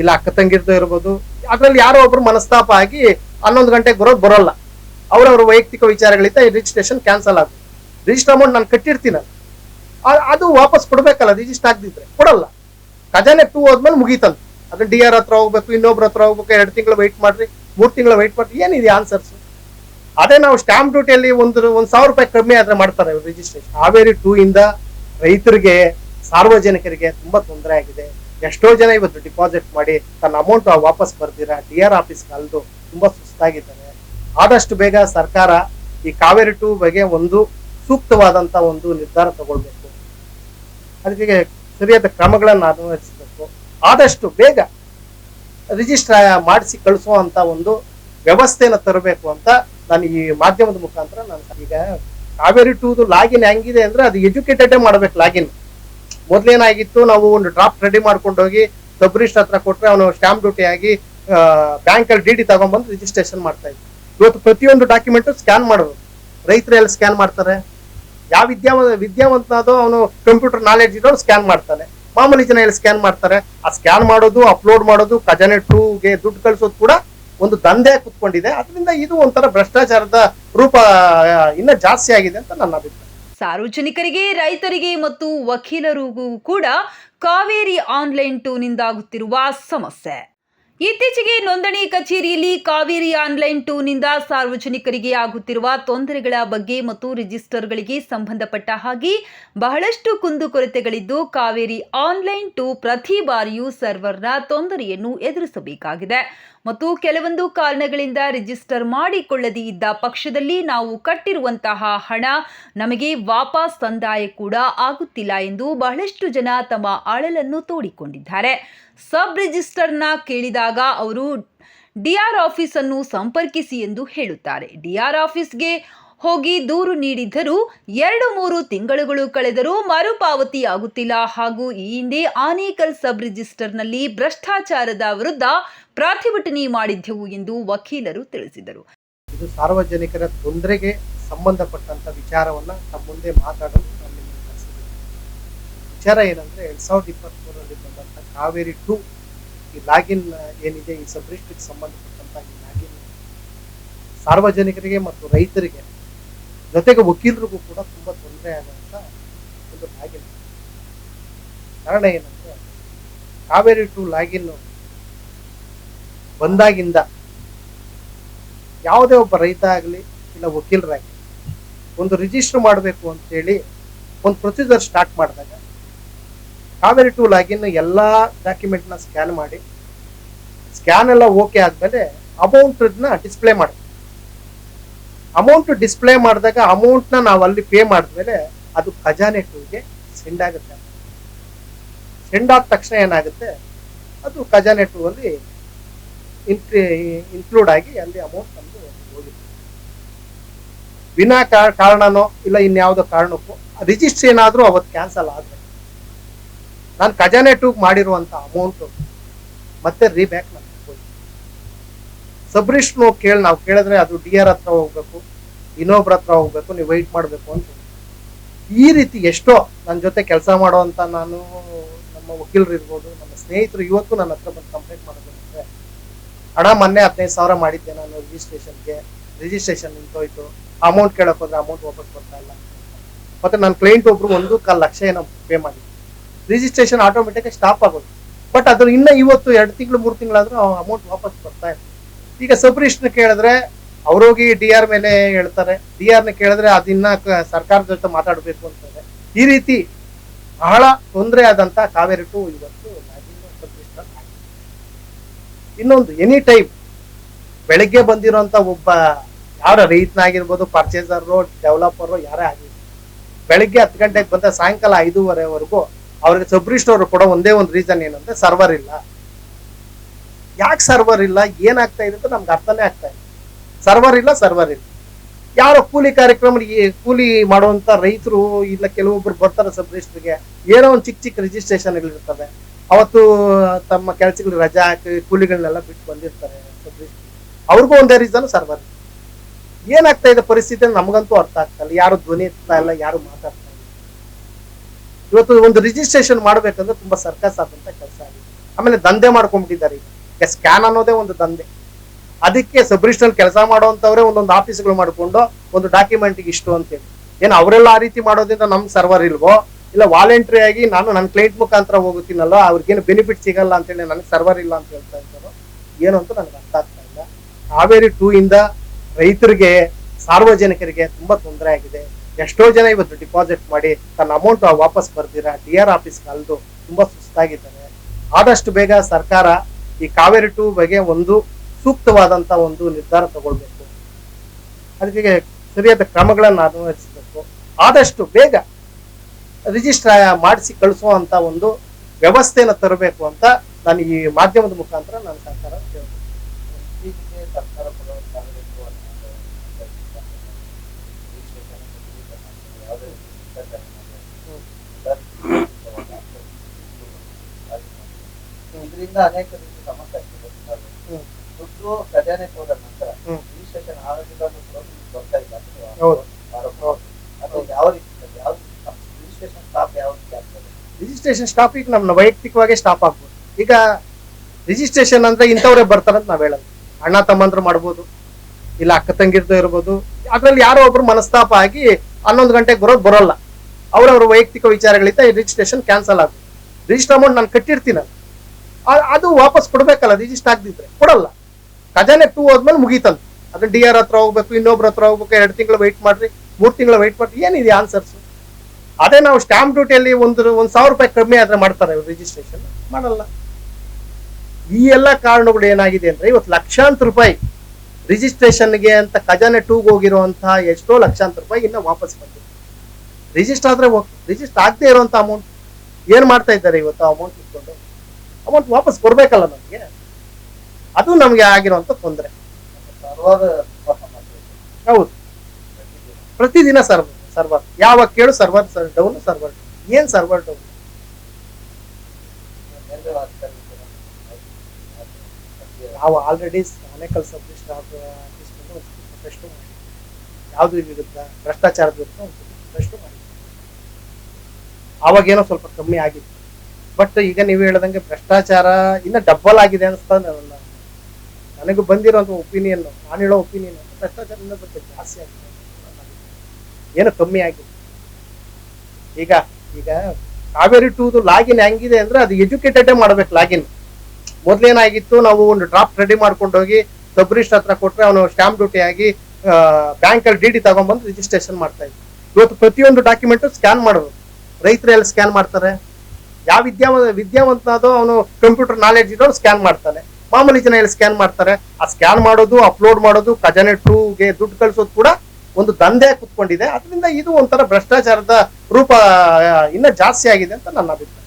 ಇಲ್ಲ ಅಕ್ಕ ತಂಗಿರ್ದು ಇರ್ಬೋದು. ಅದ್ರಲ್ಲಿ ಯಾರೋ ಒಬ್ರು ಮನಸ್ತಾಪ ಆಗಿ ಹನ್ನೊಂದು ಗಂಟೆಗೆ ಬರೋದು ಬರೋಲ್ಲ. ಅವ್ರವ್ರ ವೈಯಕ್ತಿಕ ವಿಚಾರಗಳಿಂದ ರಿಜಿಸ್ಟ್ರೇಷನ್ ಕ್ಯಾನ್ಸಲ್ ಆಗುತ್ತೆ. ರಿಜಿಸ್ಟರ್ ಅಮೌಂಟ್ ನಾನು ಕಟ್ಟಿರ್ತೀನಿ ಅದು ವಾಪಸ್ ಕೊಡ್ಬೇಕಲ್ಲ ರಿಜಿಸ್ಟರ್ ಆಗದಿದ್ರೆ. ಕೊಡಲ್ಲ. ಖಜಾನೆ ಟೂ ಹೋದ್ಮೇಲೆ ಮುಗೀತಂತ. ಅದನ್ನ ಡಿ ಆರ್ ಹತ್ರ ಹೋಗ್ಬೇಕು, ಇನ್ನೊಬ್ರ ಹತ್ರ ಹೋಗ್ಬೇಕು, ಎರಡು ತಿಂಗಳು ವೆಯ್ಟ್ ಮಾಡ್ರಿ, ಮೂರು ತಿಂಗಳು ವೆಯ್ಟ್ ಮಾಡ್ರಿ, ಏನಿದೆ ಆನ್ಸರ್ಸ್ ಅದೇ ನಾವು ಸ್ಟಾಂಪ್ ಡ್ಯೂಟಿಯಲ್ಲಿ ಒಂದು ಒಂದು ಸಾವಿರ ರೂಪಾಯಿ ಕಮ್ಮಿ ಆದ್ರೆ ಮಾಡ್ತಾರೆ ರಿಜಿಸ್ಟ್ರೇಷನ್ ಹಾವೇರಿ ಟೂ ಇಂದ ರೈತರಿಗೆ, ಸಾರ್ವಜನಿಕರಿಗೆ ತುಂಬಾ ತೊಂದರೆ ಆಗಿದೆ. ಎಷ್ಟೋ ಜನ ಇವತ್ತು ಡಿಪಾಸಿಟ್ ಮಾಡಿ ತನ್ನ ಅಮೌಂಟ್ ವಾಪಸ್ ಬರ್ದಿರಾ ಡಿ ಆರ್ ಆಫೀಸ್ ಕಲ್ದು ತುಂಬಾ ಸುಸ್ತಾಗಿದ್ದಾರೆ. ಆದಷ್ಟು ಬೇಗ ಸರ್ಕಾರ ಈ ಕಾವೇರಿ ಟೂ ಬಗ್ಗೆ ಒಂದು ಸೂಕ್ತವಾದಂತ ಒಂದು ನಿರ್ಧಾರ ತಗೊಳ್ಬೇಕು. ಅದಕ್ಕೆ ಸರಿಯಾದ ಕ್ರಮಗಳನ್ನು ಅನುಸರಿಸಬೇಕು ಆದಷ್ಟು ಬೇಗ ರಿಜಿಸ್ಟರ್ ಮಾಡಿಸಿ ಕಳಿಸುವಂತ ಒಂದು ವ್ಯವಸ್ಥೆಯನ್ನು ತರಬೇಕು ಅಂತ ನಾನು ಈ ಮಾಧ್ಯಮದ ಮುಖಾಂತರ ನಾನು ಈಗ ಕಾವೇರಿ ಟೂದು ಲಾಗಿನ್ ಹೆಂಗಿದೆ ಅಂದ್ರೆ ಅದು ಎಜುಕೇಟೆಡ್ ಮಾಡ್ಬೇಕು ಲಾಗಿನ್ ಮೊದ್ಲೇನಾಗಿತ್ತು, ನಾವು ಒಂದು ಡ್ರಾಫ್ಟ್ ರೆಡಿ ಮಾಡ್ಕೊಂಡು ಹೋಗಿ ಸಬ್ ರಿಜಿಸ್ಟರ್ ಹತ್ರ ಕೊಟ್ರೆ ಅವನು ಸ್ಟಾಂಪ್ ಡ್ಯೂಟಿ ಆಗಿ ಬ್ಯಾಂಕ್ ಅಲ್ಲಿ ಡಿ ಡಿ ತಗೊಂಡ್ಬಂದು ರಿಜಿಸ್ಟ್ರೇಷನ್ ಮಾಡ್ತಾ ಇದ್ವಿ. ಇವತ್ತು ಪ್ರತಿಯೊಂದು ಡಾಕ್ಯುಮೆಂಟ್ ಸ್ಕ್ಯಾನ್ ಮಾಡೋದು ರೈತರು ಎಲ್ಲಿ ಸ್ಕ್ಯಾನ್ ಮಾಡ್ತಾರೆ? ಯಾವ ವಿದ್ಯಾವಂತ ವಿದ್ಯಾವಂತನಾದೋ ಅವನು ಕಂಪ್ಯೂಟರ್ ನಾಲೆಡ್ಜ್ ಇರೋರು ಸ್ಕ್ಯಾನ್ ಮಾಡ್ತಾನೆ. ಮಾಮೂಲಿ ಜನ ಎಲ್ಲಿ ಸ್ಕ್ಯಾನ್ ಮಾಡ್ತಾರೆ? ಆ ಸ್ಕ್ಯಾನ್ ಮಾಡೋದು ಅಪ್ಲೋಡ್ ಮಾಡೋದು, ಖಜಾನೆ ಟ್ರೂಗೆ ದುಡ್ಡು ಕಳಿಸೋದು ಕೂಡ ಒಂದು ದಂಧೆ ಕುತ್ಕೊಂಡಿದೆ. ಅದರಿಂದ ಇದು ಒಂಥರ ಭ್ರಷ್ಟಾಚಾರದ ರೂಪ ಇನ್ನ ಜಾಸ್ತಿ ಆಗಿದೆ ಅಂತ ನನ್ನ ಅಭಿಪ್ರಾಯ. ಸಾರ್ವಜನಿಕರಿಗೆ, ರೈತರಿಗೆ ಮತ್ತು ವಕೀಲರಿಗೂ ಕೂಡ ಕಾವೇರಿ ಆನ್ಲೈನ್ ಟೂನಿಂದಾಗುತ್ತಿರುವ ಸಮಸ್ಯೆ. ಇತ್ತೀಚೆಗೆ ನೋಂದಣಿ ಕಚೇರಿಯಲ್ಲಿ ಕಾವೇರಿ ಆನ್ಲೈನ್ ಟೂನಿಂದ ಸಾರ್ವಜನಿಕರಿಗೆ ಆಗುತ್ತಿರುವ ತೊಂದರೆಗಳ ಬಗ್ಗೆ ಮತ್ತು ರಿಜಿಸ್ಟರ್ಗಳಿಗೆ ಸಂಬಂಧಪಟ್ಟ ಹಾಗೆ ಬಹಳಷ್ಟು ಕುಂದುಕೊರತೆಗಳಿದ್ದು ಕಾವೇರಿ ಆನ್ಲೈನ್ ಟೂ ಪ್ರತಿ ಬಾರಿಯೂ ಸರ್ವರ್ನ ತೊಂದರೆಯನ್ನು ಎದುರಿಸಬೇಕಾಗಿದೆ. ಮತ್ತು ಕೆಲವೊಂದು ಕಾರಣಗಳಿಂದ ರಿಜಿಸ್ಟರ್ ಮಾಡಿಕೊಳ್ಳದೇ ಇದ್ದ ಪಕ್ಷದಲ್ಲಿ ನಾವು ಕಟ್ಟಿರುವಂತಹ ಹಣ ನಮಗೆ ವಾಪಸ್ ಸಂದಾಯ ಕೂಡ ಆಗುತ್ತಿಲ್ಲ ಎಂದು ಬಹಳಷ್ಟು ಜನ ತಮ್ಮ ಅಳಲನ್ನು ತೋಡಿಕೊಂಡಿದ್ದಾರೆ. ಸಬ್ ರಿಜಿಸ್ಟರ್ನ ಕೇಳಿದಾಗ ಅವರು ಡಿಆರ್ ಆಫೀಸನ್ನು ಸಂಪರ್ಕಿಸಿ ಎಂದು ಹೇಳುತ್ತಾರೆ. ಡಿಆರ್ ಆಫೀಸ್ಗೆ ಹೋಗಿ ದೂರು ನೀಡಿದ್ದರೂ ಎರಡು ಮೂರು ತಿಂಗಳುಗಳು ಕಳೆದರೂ ಮರುಪಾವತಿ ಆಗುತ್ತಿಲ್ಲ ಹಾಗೂ ಈ ಹಿಂದೆ ಆನೇಕಲ್ ಸಬ್ ರಿಜಿಸ್ಟರ್ನಲ್ಲಿ ಭ್ರಷ್ಟಾಚಾರದ ವಿರುದ್ಧ ಪ್ರತಿಭಟನೆ ಮಾಡಿದ್ದೆವು ಎಂದು ವಕೀಲರು ತಿಳಿಸಿದರು. ಇದು ಸಾರ್ವಜನಿಕರ ತೊಂದರೆಗೆ ಸಂಬಂಧಪಟ್ಟಂತ ವಿಚಾರವನ್ನ ತಮ್ಮ ಮುಂದೆ ಮಾತಾಡಲು ವಿಚಾರ ಏನಂದ್ರೆ ಎರಡ್ ಸಾವಿರದ ಇಪ್ಪತ್ಮೂರರಲ್ಲಿ ಬಂದಂತ ಕಾವೇರಿ ಟು ಈ ಲಾಗಿನ್ ಏನಿದೆ, ಈ ಸಬ್ರಿಸ್ಟ್ರಿಗೆ ಸಂಬಂಧಪಟ್ಟಂತ ಈ ಲಾಗಿನ್ ಸಾರ್ವಜನಿಕರಿಗೆ ಮತ್ತು ರೈತರಿಗೆ ಜೊತೆಗೆ ವಕೀಲರಿಗೂ ಕೂಡ ತುಂಬಾ ತೊಂದರೆ ಆಗುವಂತ ಒಂದು ಲಾಗಿನ್. ಕಾರಣ ಏನಂದ್ರೆ, ಕಾವೇರಿ ಟು ಲಾಗಿನ್ ಬಂದಾಗಿಂದ ಯಾವುದೇ ಒಬ್ಬ ರೈತ ಆಗಲಿ ಇಲ್ಲ ವಕೀಲರಾಗಲಿ, ಒಂದು ರಿಜಿಸ್ಟರ್ ಮಾಡಬೇಕು ಅಂತೇಳಿ ಒಂದು ಪ್ರೊಸೀಜರ್ ಸ್ಟಾರ್ಟ್ ಮಾಡಿದಾಗ ಕಾವೇರಿ ಟು ಲಾಗಿನ್ ಎಲ್ಲ ಡಾಕ್ಯುಮೆಂಟ್ನ ಸ್ಕ್ಯಾನ್ ಮಾಡಿ ಸ್ಕ್ಯಾನ್ ಎಲ್ಲ ಓಕೆ ಆದ್ಮೇಲೆ ಅಮೌಂಟ್ನ ಡಿಸ್ಪ್ಲೇ ಮಾಡ್ತೀವಿ ಅಮೌಂಟ್ ಡಿಸ್ಪ್ಲೇ ಮಾಡಿದಾಗ ಅಮೌಂಟ್ನ ನಾವು ಅಲ್ಲಿ ಪೇ ಮಾಡಿದ್ಮೇಲೆ ಅದು ಖಜಾನೆ ಟೂಗೆ ಸೆಂಡ್ ಆಗುತ್ತೆ. ಸೆಂಡ್ ಆದ ತಕ್ಷಣ ಏನಾಗುತ್ತೆ? ಅದು ಖಜಾನೆ ಟೂ ಅಲ್ಲಿ ಇನ್ಕ್ಲೂಡ್ ಆಗಿ ಅಲ್ಲಿ ಅಮೌಂಟ್ ನಮ್ದು ಹೋಗುತ್ತೆ. ವಿನಾ ಕಾರಣನೋ ಇಲ್ಲ ಇನ್ಯಾವುದೋ ಕಾರಣಕ್ಕೂ ರಿಜಿಸ್ಟ್ರ್ ಏನಾದರೂ ಅವತ್ತು ಕ್ಯಾನ್ಸಲ್ ಆದರೆ. ನಾನು ಖಜಾನೆ ಟೂ ಮಾಡಿರುವಂಥ ಅಮೌಂಟು ಮತ್ತೆ ರೀಬ್ಯಾಕ್ ಮಾಡಿ ಸಬ್ರಿಷ್ಣು ಕೇಳಿ, ನಾವು ಕೇಳಿದ್ರೆ ಅದು ಡಿ ಆರ್ ಹತ್ರ ಹೋಗ್ಬೇಕು. ಇನ್ನೊಬ್ರ ಹತ್ರ ಹೋಗ್ಬೇಕು, ನೀವು ವೈಟ್ ಮಾಡಬೇಕು ಅಂತ. ಈ ರೀತಿ ಎಷ್ಟೋ ನನ್ನ ಜೊತೆ ಕೆಲಸ ಮಾಡುವಂತ ನಾನು, ನಮ್ಮ ವಕೀಲರು ಇರ್ಬೋದು, ನಮ್ಮ ಸ್ನೇಹಿತರು ಇವತ್ತು ನನ್ನ ಹತ್ರ ಬಂದು ಕಂಪ್ಲೇಂಟ್ ಮಾಡೋದು ಅಂದ್ರೆ ಹಣ ಮೊನ್ನೆ ಹದಿನೈದು ಸಾವಿರ ಮಾಡಿದ್ದೆ ನಾನು ರಿಜಿಸ್ಟ್ರೇಷನ್ಗೆ ರಿಜಿಸ್ಟ್ರೇಷನ್ ನಿಂತೋಯ್ತು. ಅಮೌಂಟ್ ಕೇಳಕ್ ಹೋದ್ರೆ ಅಮೌಂಟ್ ವಾಪಸ್ ಬರ್ತಾ ಇಲ್ಲ ಮತ್ತೆ ನನ್ನ ಕ್ಲೈಂಟ್ ಒಬ್ರು ಒಂದು ಕಾಲು ಲಕ್ಷ ಏನೋ ಪೇ ಮಾಡಿದ್ರು. ರಿಜಿಸ್ಟ್ರೇಷನ್ ಆಟೋಮೆಟಿಕ್ ಸ್ಟಾಪ್ ಆಗೋದು. ಬಟ್ ಅದ್ರ ಇನ್ನ ಇವತ್ತು ಎರಡು ತಿಂಗಳು, ಮೂರು ತಿಂಗಳಾದ್ರೂ ಅಮೌಂಟ್ ವಾಪಸ್ ಬರ್ತಾ ಇಲ್ಲ. ಈಗ ಸಬ್ರಿಷ್ಟ್ ಕೇಳಿದ್ರೆ ಅವ್ರೋಗಿ ಡಿ ಆರ್ ಮೇಲೆ ಹೇಳ್ತಾರೆ. ಡಿ ನ ಕೇಳಿದ್ರೆ ಅದಿನ್ನ ಸರ್ಕಾರದ ಜೊತೆ ಮಾತಾಡಬೇಕು ಅಂತಾರೆ. ಈ ರೀತಿ ಬಹಳ ತೊಂದರೆ ಆದಂತ ಕಾವೇರಿ ಟು ಇವತ್ತು ಇನ್ನೊಂದು ಎನಿ ಟೈಮ್ ಬೆಳಗ್ಗೆ ಬಂದಿರೋಂತ ಒಬ್ಬ ಯಾರ ರೈತನಾಗಿರ್ಬೋದು ಪರ್ಚೇಸರ್ ಡೆವಲಪರ್ ಯಾರೇ ಆಗಿರ್ಬೋದು ಬೆಳಗ್ಗೆ ಹತ್ತು ಗಂಟೆಗೆ ಬಂದ ಸಾಯಂಕಾಲ ಐದೂವರೆವರೆಗೂ ಅವ್ರಿಗೆ ಸಬ್ರಿಸ್ಟ್ ಅವರು ಕೊಡೋ ಒಂದೇ ಒಂದು ರೀಸನ್ ಏನಂದ್ರೆ ಸರ್ವರ್ ಇಲ್ಲ. ಯಾಕೆ ಸರ್ವರ್ ಇಲ್ಲ? ಏನಾಗ್ತಾ ಇದೆ ಅಂತ ನಮ್ಗೆ ಅರ್ಥನೇ ಆಗ್ತಾ ಇಲ್ಲ. ಸರ್ವರ್ ಇಲ್ಲ ಸರ್ವರ್ ಇಲ್ಲ. ಯಾರೋ ಕೂಲಿ ಕಾರ್ಯಕ್ರಮ ಕೂಲಿ ಮಾಡುವಂತ ರೈತರು ಇಲ್ಲ, ಕೆಲವೊಬ್ರು ಬರ್ತಾರೆ ಸಬ್ ರಿಜಿಸ್ಟ್ರಿಗೆ ಏನೋ ಒಂದು ಚಿಕ್ಕ ಚಿಕ್ಕ ರಿಜಿಸ್ಟ್ರೇಷನ್ ಇರ್ತವೆ ಅವತ್ತು ತಮ್ಮ ಕೆಲಸಗಳು ರಜಾ ಹಾಕಿ ಕೂಲಿಗಳನ್ನೆಲ್ಲ ಬಿಟ್ಟು ಬಂದಿರ್ತಾರೆ ಸಬ್ ರಿಜಿಸ್ಟ್ರಿ ಅವ್ರಿಗೂ ಒಂದೇ ರೀಸನ್ ಸರ್ವರ್ ಏನಾಗ್ತಾ ಇದೆ ಪರಿಸ್ಥಿತಿ ನಮಗಂತೂ ಅರ್ಥ ಆಗ್ತಾ ಇಲ್ಲ. ಯಾರು ಧ್ವನಿ ಎತ್ತಾ ಇಲ್ಲ, ಯಾರು ಮಾತಾಡ್ತಾ ಇಲ್ಲ. ಇವತ್ತು ಒಂದು ರಿಜಿಸ್ಟ್ರೇಷನ್ ಮಾಡ್ಬೇಕಂದ್ರೆ ತುಂಬಾ ಸರ್ಕಸ್ ಆದಂತ ಕೆಲಸ ಆಗಿದೆ. ಆಮೇಲೆ ದಂಧೆ ಮಾಡ್ಕೊಂಡ್ಬಿಟ್ಟಿದ್ದಾರೆ ಈಗ. ಸ್ಕ್ಯಾನ್ ಅನ್ನೋದೇ ಒಂದು ದಂಧೆ. ಅದಕ್ಕೆ ಸಬ್ ರಿಜಿಸ್ಟ್ರಲ್ಲಿ ಕೆಲಸ ಮಾಡುವಂಥವ್ರೆ ಒಂದೊಂದು ಆಫೀಸ್ಗಳು ಮಾಡ್ಕೊಂಡು ಒಂದು ಡಾಕ್ಯುಮೆಂಟ್ಗೆ ಇಷ್ಟು ಅಂತೇಳಿ. ಏನು ಅವರೆಲ್ಲ ಆ ರೀತಿ ಮಾಡೋದ್ರಿಂದ ನಮ್ಮ ಸರ್ವರ್ ಇಲ್ವೋ? ಇಲ್ಲ ವಾಲಂಟ್ರಿ ಆಗಿ ನಾನು ನನ್ನ ಕ್ಲೈಂಟ್ ಮುಖಾಂತರ ಹೋಗುತ್ತೀನಲ್ಲ, ಅವ್ರಿಗೇನು ಬೆನಿಫಿಟ್ ಸಿಗಲ್ಲ ಅಂತೇಳಿ ನನಗೆ ಸರ್ವರ್ ಇಲ್ಲ ಅಂತ ಹೇಳ್ತಾ ಇದ್ದಾರೋ? ಏನು ಅಂತ ನನಗೆ ಅರ್ಥ ಆಗ್ತಾ ಇಲ್ಲ. ಕಾವೇರಿ ಟೂ ಇಂದ ರೈತರಿಗೆ, ಸಾರ್ವಜನಿಕರಿಗೆ ತುಂಬಾ ತೊಂದರೆ ಆಗಿದೆ. ಎಷ್ಟೋ ಜನ ಇವತ್ತು ಡಿಪಾಸಿಟ್ ಮಾಡಿ ತನ್ನ ಅಮೌಂಟ್ ವಾಪಸ್ ಬರ್ದಿರ ಡಿ ಆರ್ ಆಫೀಸ್ ಕಲ್ದು ತುಂಬಾ ಸುಸ್ತಾಗಿದ್ದಾರೆ. ಆದಷ್ಟು ಬೇಗ ಸರ್ಕಾರ ಈ ಕಾವೇರಿ ಟೂ ಬಗ್ಗೆ ಒಂದು ಸೂಕ್ತವಾದಂತ ಒಂದು ನಿರ್ಧಾರ ತಗೊಳ್ಬೇಕು. ಅದಕ್ಕೆ ಸರಿಯಾದ ಕ್ರಮಗಳನ್ನು ಅನುಸರಿಸಬೇಕು. ಆದಷ್ಟು ಬೇಗ ರಿಜಿಸ್ಟರ್ ಮಾಡಿಸಿ ಕಳಿಸುವಂತ ಒಂದು ವ್ಯವಸ್ಥೆಯನ್ನು ತರಬೇಕು ಅಂತ ನಾನು ಈ ಮಾಧ್ಯಮದ ಮುಖಾಂತರ ನಾನು ಸರ್ಕಾರ ಸರ್ಕಾರ ಇದರಿಂದ ಅನೇಕ ಅನ್ನೋ ರಿಜಿಸ್ಟ್ರೇಷನ್ ಯಾವುದೇ ರೀತಿ ಭ್ರಷ್ಟಾಚಾರ ಮಾಡಿಲ್ಲ. ಇದರಿಂದ ಅನೇಕ ರೀತಿ ಸಮಸ್ಯೆ ಆಗ್ತದೆ ಹ್ಮ್. ಖಜಾನೆಗೆ ಹೋದ ನಂತರ. ರಿಜಿಸ್ಟ್ರೇಷನ್ ಆಗಿಲ್ಲ ಬರ್ತಾ ಇಲ್ಲ ಅಂತ ಹೌದು. ಆರೋಪ? ಅದು ಯಾವ ರೀತಿ ಯಾವ ರಿಜಿಸ್ಟ್ರೇಷನ್ ಸ್ಟಾಪ್? ಯಾವ ರೀತಿ ಆಗ್ತದೆ? ರಿಜಿಸ್ಟ್ರೇಷನ್ ಸ್ಟಾಪ್ ಈಗ ನಮ್ಮ ವೈಯಕ್ತಿಕವಾಗಿ ಸ್ಟಾಪ್ ಆಗ್ಬೋದು. ಈಗ ರಿಜಿಸ್ಟ್ರೇಷನ್ ಅಂದ್ರೆ ಇಂಥವ್ರೇ ಬರ್ತಾರಂತ ನಾವ್ ಹೇಳೋದು ಅಣ್ಣ ತಮ್ಮಂದ್ರು ಮಾಡ್ಬೋದು. ಇಲ್ಲ ಅಕ್ಕ ತಂಗಿರ್ದು ಇರ್ಬೋದು. ಅದ್ರಲ್ಲಿ ಯಾರೋ ಒಬ್ರು ಮನಸ್ತಾಪ ಆಗಿ ಹನ್ನೊಂದು ಗಂಟೆಗೆ ಬರೋದು ಬರೋಲ್ಲ. ಅವ್ರವ್ರ ವೈಯಕ್ತಿಕ ವಿಚಾರಗಳಿಂದ ಈ ರಿಜಿಸ್ಟ್ರೇಷನ್ ಕ್ಯಾನ್ಸಲ್ ಆಗುತ್ತೆ. ರಿಜಿಸ್ಟರ್ ಅಮೌಂಟ್ ನಾನು ಕಟ್ಟಿರ್ತೀನಿ ಅದು ವಾಪಸ್ ಕೊಡ್ಬೇಕಲ್ಲ ರಿಜಿಸ್ಟರ್ ಆಗದಿದ್ರೆ. ಕೊಡಲ್ಲ. ಖಜಾನೆ ಟೂ ಹೋದ್ಮೇಲೆ ಮುಗೀತಂತ. ಅದು ಡಿ ಆರ್ ಹತ್ರ ಹೋಗ್ಬೇಕು, ಇನ್ನೊಬ್ರ ಹತ್ರ ಹೋಗ್ಬೇಕು, ಎರಡು ತಿಂಗಳು ವೈಟ್ ಮಾಡ್ರಿ, ಮೂರ್ ತಿಂಗಳು ವೈಟ್ ಮಾಡ್ರಿ, ಏನಿದೆ ಆನ್ಸರ್ಸ್ ಅದೇ ನಾವು ಸ್ಟಾಂಪ್ ಡ್ಯೂಟಿಯಲ್ಲಿ ಒಂದು ಒಂದ್ ಸಾವಿರ ರೂಪಾಯಿ ಕಮ್ಮಿ ಆದ್ರೆ ಮಾಡ್ತಾರೆ ರಿಜಿಸ್ಟ್ರೇಷನ್ ಮಾಡಲ್ಲ. ಈ ಎಲ್ಲ ಕಾರಣಗಳು ಏನಾಗಿದೆ ಅಂದ್ರೆ ಇವತ್ತು ಲಕ್ಷಾಂತರ ರೂಪಾಯಿ ರಿಜಿಸ್ಟ್ರೇಷನ್ಗೆ ಅಂತ ಖಜಾನೆ ಟೂಗ್ ಹೋಗಿರುವಂತಹ ಎಷ್ಟೋ ಲಕ್ಷಾಂತರ ರೂಪಾಯಿ ಇನ್ನ ವಾಪಸ್ ಬಂದಿದೆ. ರಿಜಿಸ್ಟರ್ ಆದ್ರೆ ರಿಜಿಸ್ಟರ್ ಆಗದೆ ಇರುವಂತ ಅಮೌಂಟ್ ಏನ್ ಮಾಡ್ತಾ ಇದ್ದಾರೆ ಇವತ್ತು ಅಮೌಂಟ್ ಇಟ್ಕೊಂಡು? ಅಮೌಂಟ್ ವಾಪಸ್ ಕೊಡ್ಬೇಕಲ್ಲ ನಮ್ಗೆ? ಅದು ನಮ್ಗೆ ಆಗಿರುವಂತ ತೊಂದರೆ. ಹೌದು. ಪ್ರತಿದಿನ. ಸರ್ವರ್ ಸರ್ವರ್ ಯಾವಾಗ ಕೇಳು ಸರ್ವರ್ ಡೌನ್ ಸರ್ವರ್ ಏನ್ ಸರ್ವರ್ ಡೌನ್ ನಾವು ಆಲ್ರೆಡಿ ಅನೇಕಲ್ ಸಬ್ ಯಾವ್ದು ವಿರುದ್ಧ ಭ್ರಷ್ಟಾಚಾರದ ವಿರುದ್ಧ ಒಂದು ಸ್ವಲ್ಪ ಕಮ್ಮಿ ಆಗಿತ್ತು. ಬಟ್ ಈಗ ನೀವು ಹೇಳ್ದಂಗೆ ಭ್ರಷ್ಟಾಚಾರ ಇನ್ನ ಡಬ್ಬಲ್ ಆಗಿದೆ ಅನಿಸ್ತಾ ನನ್ನ ನನಗೆ ಬಂದಿರೋ ಒಪಿನಿಯನ್ ನಾನು ಹೇಳೋ ಒಪಿನಿಯನ್ ಭ್ರಷ್ಟಾಚಾರ ಬಗ್ಗೆ ಜಾಸ್ತಿ ಆಗಿದೆ. ಏನು ಕಮ್ಮಿ ಆಗಿದೆ. ಈಗ ಈಗ ಕಾವೇರಿ ಟೂದು ಲಾಗಿನ್ ಹೆಂಗಿದೆ ಅಂದ್ರೆ ಅದು ಎಜುಕೇಟೆಡೇ ಮಾಡ್ಬೇಕು ಲಾಗಿನ್. ಮೊದ್ಲೇನಾಗಿತ್ತು, ನಾವು ಒಂದು ಡ್ರಾಫ್ಟ್ ರೆಡಿ ಮಾಡ್ಕೊಂಡು ಹೋಗಿ ಸಬ್ ರಿಜಿಸ್ಟರ್ ಹತ್ರ ಕೊಟ್ರೆ ಅವನು ಸ್ಟ್ಯಾಂಪ್ ಡ್ಯೂಟಿ ಆಗಿ ಬ್ಯಾಂಕ್ ಅಲ್ಲಿ ಡಿ ಡಿ ತಗೊಂಡ್ಬಂದು ರಿಜಿಸ್ಟ್ರೇಷನ್ ಮಾಡ್ತಾ ಇದ್ವಿ ಇವತ್ತು ಪ್ರತಿಯೊಂದು ಡಾಕ್ಯುಮೆಂಟ್ ಸ್ಕ್ಯಾನ್ ಮಾಡಬೇಕು ರೈತರು ಎಲ್ಲಿ ಸ್ಕ್ಯಾನ್ ಮಾಡ್ತಾರೆ. ಯಾವ ವಿದ್ಯಾವ, ವಿದ್ಯಾವಂತನಾದೋ ಅವನು ಕಂಪ್ಯೂಟರ್ ನಾಲೆಡ್ಜ್ ಇರೋರು ಸ್ಕ್ಯಾನ್ ಮಾಡ್ತಾನೆ. ಮಾಮೂಲಿ ಜನ ಎಲ್ಲಿ ಸ್ಕ್ಯಾನ್ ಮಾಡ್ತಾರೆ, ಆ ಸ್ಕ್ಯಾನ್ ಮಾಡೋದು ಅಪ್ಲೋಡ್ ಮಾಡೋದು, ಖಜಾನೆ ಟ್ರೂಗೆ ದುಡ್ಡು ಕಳಿಸೋದು ಕೂಡ ಒಂದು ದಂಧೆ ಕುತ್ಕೊಂಡಿದೆ. ಅದರಿಂದ ಇದು ಒಂಥರ ಭ್ರಷ್ಟಾಚಾರದ ರೂಪ ಇನ್ನ ಜಾಸ್ತಿ ಆಗಿದೆ ಅಂತ ನನ್ನ ಅಭಿಪ್ರಾಯ.